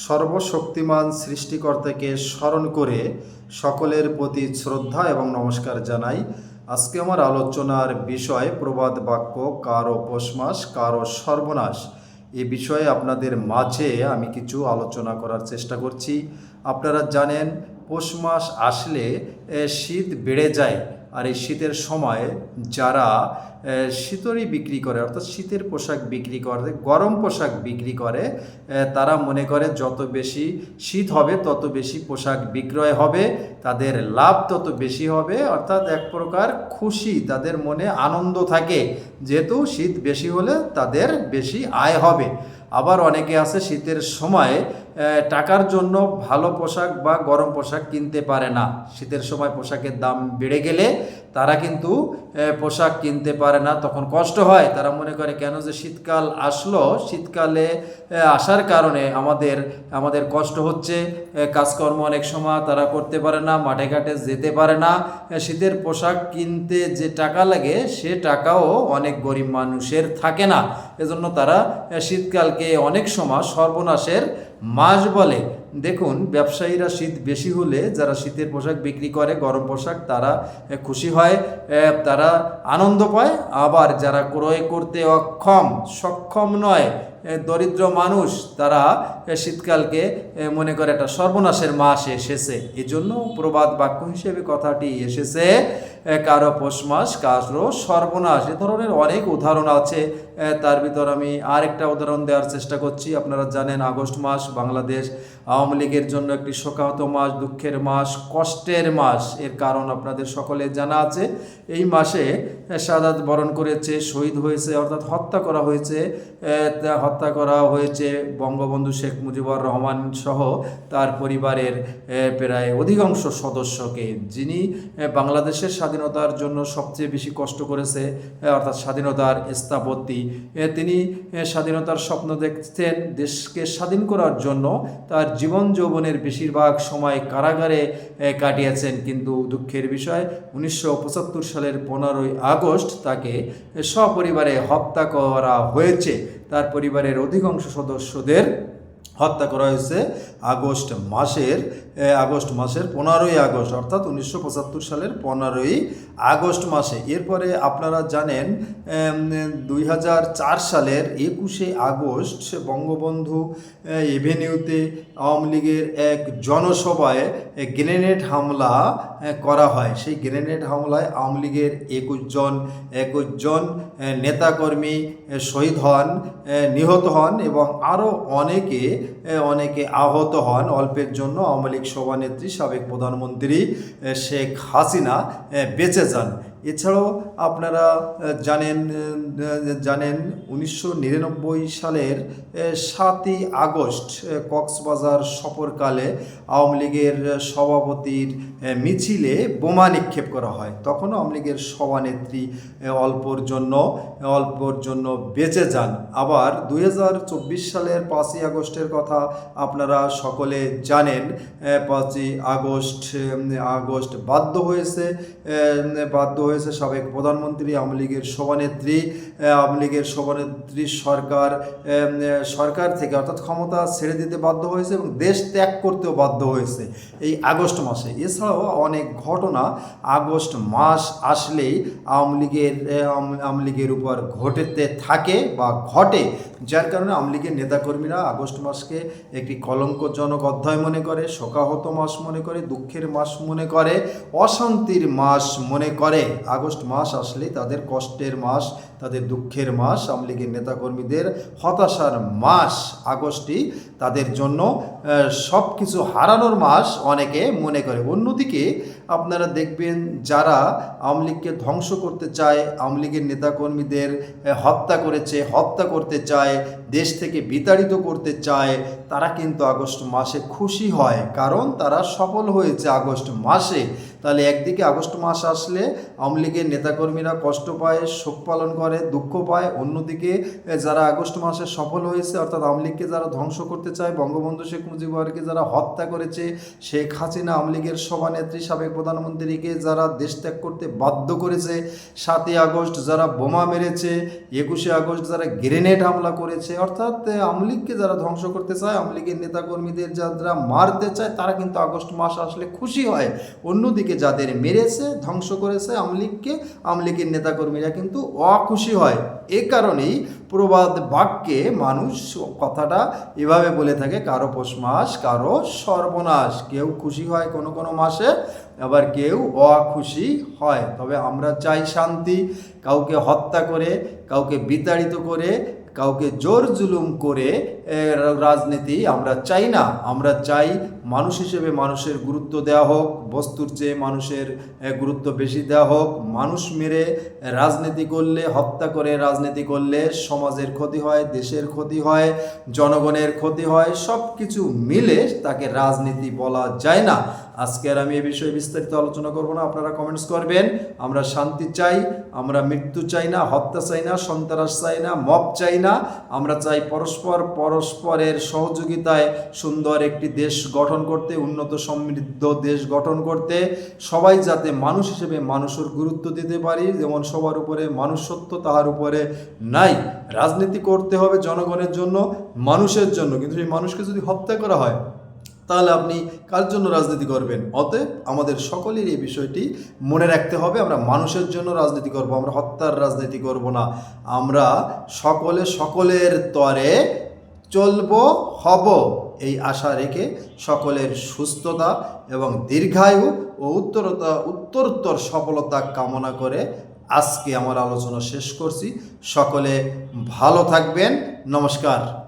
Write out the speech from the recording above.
সর্বশক্তিমান সৃষ্টিকর্তাকে স্মরণ করে সকলের প্রতি শ্রদ্ধা এবং নমস্কার জানাই। আজকে আমার আলোচনার বিষয় প্রবাদ বাক্য, কারও পৌষ মাস কারও সর্বনাশ। এ বিষয়ে আপনাদের মাঝে আমি কিছু আলোচনা করার চেষ্টা করছি। আপনারা জানেন পৌষ মাস আসলে শীত বেড়ে যায়। আর এই শীতের সময় যারা এ, শীতরি বিক্রি করে অর্থাৎ শীতের পোশাক বিক্রি করে গরম পোশাক বিক্রি করে তারা মনে করে যত বেশি শীত হবে তত বেশি পোশাক বিক্রয় হবে তাদের লাভ তত বেশি হবে অর্থাৎ এক প্রকার খুশি তাদের মনে আনন্দ থাকে। যেহেতু শীত বেশি হলে তাদের বেশি আয় হবে। আবার অনেকে আছে শীতের সময় টাকার জন্য ভালো পোশাক বা গরম পোশাক কিনতে পারে না। শীতের সময় পোশাকের দাম বেড়ে গেলে তারা কিন্তু পোশাক কিনতে পারে না। তখন কষ্ট হয়। তারা মনে করে, কেন যে শীতকাল আসলো? শীতকালে আসার কারণে আমাদের আমাদের কষ্ট হচ্ছে। কাজকর্ম অনেক সময় তারা করতে পারে না, মাঠে ঘাটে যেতে পারে না। শীতের পোশাক কিনতে যে টাকা লাগে, সে টাকাও অনেক গরিব মানুষের থাকে না। এজন্য তারা শীতকালকে অনেক সময় সর্বনাশের মাস বলে। দেখুন, ব্যবসায়ীরা শীত বেশি হলে যারা শীতের পোশাক বিক্রি করে, গরম পোশাক, তারা খুশি হয় তারা আনন্দ পায়। আবার যারা ক্রয় করতে অক্ষম, সক্ষম নয় দরিদ্র মানুষ, তারা শীতকালকে মনে করে একটা সর্বনাশের মাস এসেছে। এজন্য প্রবাদ বাক্য হিসেবে কথাটি এসেছে কারও পৌষ মাস কারও সর্বনাশ, এ ধরনের অনেক উদাহরণ আছে। তার ভিতর আমি আরেকটা উদাহরণ দেওয়ার চেষ্টা করছি। আপনারা জানেন আগস্ট মাস বাংলাদেশ আওয়ামী লীগের জন্য একটি শোকাহত মাস, দুঃখের মাস, কষ্টের মাস। এর কারণ আপনাদের সকলে জানা আছে। এই মাসে সাদাত বরণ করেছে, শহীদ হয়েছে, অর্থাৎ হত্যা করা হয়েছে। হত্যা করা হয়েছে বঙ্গবন্ধু শেখ মুজিবুর রহমান সহ তার পরিবারের প্রায় অধিকাংশ সদস্যকে, যিনি বাংলাদেশের স্বাধীনতার জন্য সবচেয়ে বেশি কষ্ট করেছে অর্থাৎ স্বাধীনতার স্থাপত্যি। তিনি স্বাধীনতার স্বপ্ন দেখতেন দেশকে স্বাধীন করার জন্য। তার জীবন যৌবনের বেশিরভাগ সময় কারাগারে কাটিয়েছেন। কিন্তু দুঃখের বিষয়, উনিশশো পঁচাত্তর সালের পনেরোই আগস্ট তাকে সপরিবারে হত্যা করা হয়েছে। তার পরিবারের অধিকাংশ সদস্যদের হত্যা করা হয়েছে আগস্ট মাসের আগস্ট মাসের পনেরোই আগস্ট, অর্থাৎ উনিশশো পঁচাত্তর সালের পনেরোই আগস্ট মাসে। এরপরে আপনারা জানেন দুই হাজার চার সালের একুশে আগস্ট বঙ্গবন্ধু এভিনিউতে আওয়ামী লীগের এক জনসভায় গ্রেনেড হামলা করা হয়। সেই গ্রেনেড হামলায় আওয়ামী লীগের একুশ জন একুশ জন নেতাকর্মী শহীদ হন নিহত হন এবং আরও অনেকে অনেকে আহত হন। অল্পের জন্য আওয়ামী লীগ সভানেত্রী সাবেক প্রধানমন্ত্রী শেখ হাসিনা বেঁচে যান। এছাড়াও আপনারা জানেন জানেন উনিশশো নিরানব্বই সালের সাতই আগস্ট কক্সবাজার সফরকালে আওয়ামী লীগের সভাপতির মিছিলে বোমা নিক্ষেপ করা হয়। তখন আওয়ামী লীগের সভানেত্রী অল্পর জন্য অল্পর জন্য বেঁচে যান। আবার দু হাজার চব্বিশ সালের পাঁচই আগস্টের কথা আপনারা সকলে জানেন পাঁচই আগস্ট আগস্ট বাধ্য হয়েছে বাধ্য হয়েছে সাবেক প্রধানমন্ত্রী, আওয়ামী লীগের সভানেত্রী আওয়ামী লীগের সভানেত্রী সরকার সরকার থেকে অর্থাৎ ক্ষমতা ছেড়ে দিতে বাধ্য হয়েছে এবং দেশ ত্যাগ করতেও বাধ্য হয়েছে এই আগস্ট মাসে। এছাড়াও অনেক ঘটনা আগস্ট মাস আসলেই আওয়ামী লীগের আওয়ামী লীগের উপর ঘটেতে থাকে বা ঘটে, যার কারণে আওয়ামী লীগের নেতাকর্মীরা আগস্ট মাসকে একটি কলঙ্কজনক অধ্যায় মনে করে, শোকাহত মাস মনে করে, দুঃখের মাস মনে করে, অশান্তির মাস মনে করে। আগস্ট মাস আসলে তাদের কষ্টের মাস, তাদের দুঃখের মাস আওয়ামী লীগের নেতাকর্মীদের হতাশার মাস আগস্টই। তাদের জন্য সব কিছু হারানোর মাস অনেকে মনে করে। অন্যদিকে আপনারা দেখবেন যারা আওয়ামী লীগকে ধ্বংস করতে চায় আওয়ামী লীগের নেতাকর্মীদের হত্যা করেছে, হত্যা করতে চায় দেশ থেকে বিতাড়িত করতে চায়, তারা কিন্তু আগস্ট মাসে খুশি হয়। কারণ তারা সফল হয়েছে আগস্ট মাসে। তাহলে একদিকে আগস্ট মাস আসলে আওয়ামী লীগের নেতাকর্মীরা কষ্ট পায়, শোক পালন করে, দুঃখ পায়। অন্যদিকে যারা আগস্ট মাসে সফল হয়েছে, অর্থাৎ আওয়ামী লীগকে যারা ধ্বংস করতে চায়, বঙ্গবন্ধু শেখ মুজিবুরকে যারা হত্যা করেছে, শেখ হাসিনা আওয়ামী লীগের সভানেত্রী, সাবেক প্রধানমন্ত্রীকে যারা দেশ ত্যাগ করতে বাধ্য করেছে, সাতই আগস্ট যারা বোমা মেরেছে, একুশে আগস্ট যারা গ্রেনেড হামলা করেছে অর্থাৎ আওয়ামী লীগকে যারা ধ্বংস করতে চায়, আওয়ামী লীগের নেতাকর্মীদের যারা মারতে চায়, তারা কিন্তু আগস্ট মাস আসলে খুশি হয়। অন্যদিকে যাদের মেরেছে, ধ্বংস করেছে আওয়ামী লীগকে, আওয়ামী লীগের নেতাকর্মীরা কিন্তু অখুশি হয়। এ কারণেই প্রবাদ বাক্যে মানুষ কথাটা এভাবে বলে থাকে, কারও পৌষ মাস কারও সর্বনাশ। কেউ খুশি হয় কোনো কোনো মাসে, আবার কেউ অখুশি হয়। তবে আমরা চাই শান্তি, কাউকে হত্যা করে, কাউকে বিতাড়িত করে কাউকে জোর জুলুম করে রাজনীতি আমরা চাই না। আমরা চাই মানুষ হিসেবে মানুষের গুরুত্ব দেওয়া হোক, বস্তুর চেয়ে মানুষের গুরুত্ব বেশি দেওয়া হোক। মানুষ মেরে রাজনীতি করলে, হত্যা করে রাজনীতি করলে সমাজের ক্ষতি হয়, দেশের ক্ষতি হয়, জনগণের ক্ষতি হয় সব কিছু মিলে তাকে রাজনীতি বলা যায় না। আজকে আর আমি এ বিষয়ে বিস্তারিত আলোচনা করব না, আপনারা কমেন্টস করবেন। আমরা শান্তি চাই, আমরা মৃত্যু চাই না, হত্যা চাই না, সন্ত্রাস চাই না, মব চাই না। আমরা চাই পরস্পর পরস্পরের সহযোগিতায় সুন্দর একটি দেশ গঠন করতে, উন্নত সমৃদ্ধ দেশ গঠন করতে। সবাই যাতে মানুষ হিসেবে মানুষের গুরুত্ব দিতে পারি, যেমন সবার উপরে মানুষত্ব তাহার উপরে নাই। রাজনীতি করতে হবে জনগণের জন্য, মানুষের জন্য। কিন্তু সেই মানুষকে যদি হত্যা করা হয় তাহলে আপনি কার জন্য রাজনীতি করবেন? অতএব আমাদের সকলের এই বিষয়টি মনে রাখতে হবে, আমরা মানুষের জন্য রাজনীতি করব, আমরা হত্যার রাজনীতি করব না। আমরা সকলে সকলের তরে চলবো, হব এই আশা রেখে সকলের সুস্থতা এবং দীর্ঘায়ু ও উত্তরতা, উত্তরোত্তর সফলতা কামনা করে আজকে আমার আলোচনা শেষ করছি। সকলে ভালো থাকবেন। নমস্কার।